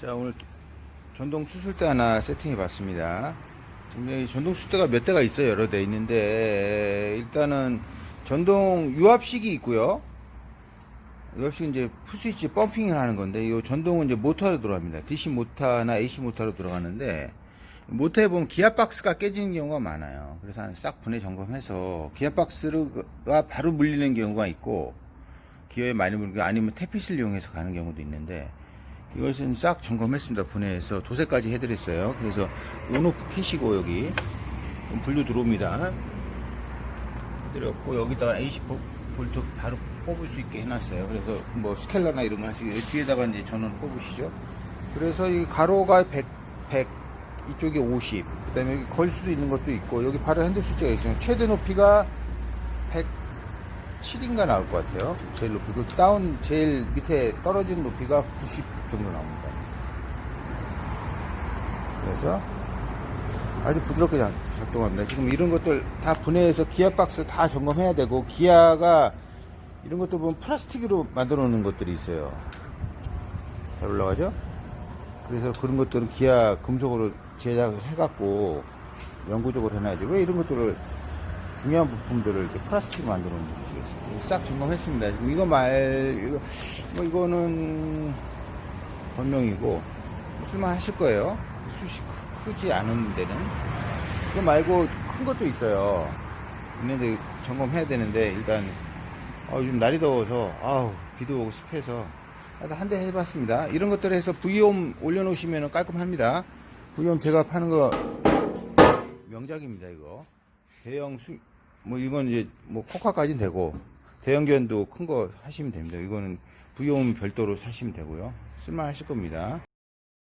자 오늘 전동 수술대 하나 세팅해 봤습니다. 전동 수술대가 몇 대가 있어요. 여러 대 있는데 일단은 전동 유압식이 있고요. 유압식은 이제 푸스위치 펌핑을 하는 건데 이 전동은 이제 모터로 들어갑니다. DC 모터나 AC 모터로 들어가는데 모터에 보면 기아 박스가 깨지는 경우가 많아요. 그래서 한싹 분해 점검해서 기아 박스가 바로 물리는 경우가 있고 기어에 많이 물리고 아니면 태핏을 이용해서 가는 경우도 있는데 이것은 싹 점검했습니다. 분해해서 도색까지 해드렸어요. 그래서 온오프 kit이고 여기 분류 들어옵니다. 해드렸고 여기다가 AC 볼트 바로 뽑을 수 있게 해놨어요. 그래서 뭐 스켈러나 이런 거 하시고 뒤에다가 이제 전원 뽑으시죠. 그래서 이 가로가 100, 100 이쪽이 50. 그다음에 여기 걸 수도 있는 것도 있고 여기 바로 핸들 숫자가 있어요. 최대 높이가 107인가 나올 것 같아요. 제일 높이. 그 다운 제일 밑에 떨어진 높이가 90 정도 나옵니다. 그래서 아주 부드럽게 작- 작동합니다. 지금 이런 것들 다 분해해서 기아 박스 다 점검해야 되고 기아가 이런 것들 보면 플라스틱으로 만들어 놓는 것들이 있어요. 잘 올라가죠? 그래서 그런 것들은 기아 금속으로 제작을 해갖고 영구적으로 해놔야지. 왜 이런 것들을 중요한 부품들을 이렇게 플라스틱으로 만들어 놓는 거지? 싹 점검했습니다. 지금 이거 말, 이거, 뭐 이거는 본명이고 쓸만하실 거예요. 숱이 크, 크지 않은 데는. 그거 말고 큰 것도 있어요. 있는데 점검해야 되는데 일단 어, 요즘 날이 더워서 아우 비도 오고 습해서 한 대 해봤습니다. 이런 것들 해서 V홈 올려놓으시면 깔끔합니다. V홈 제가 파는 거 명작입니다. 이거 대형 수, 뭐 이건 이제 뭐 코카까지는 되고 대형견도 큰 거 하시면 됩니다. 이거는 V홈 별도로 사시면 되고요. 쓸만하실 겁니다.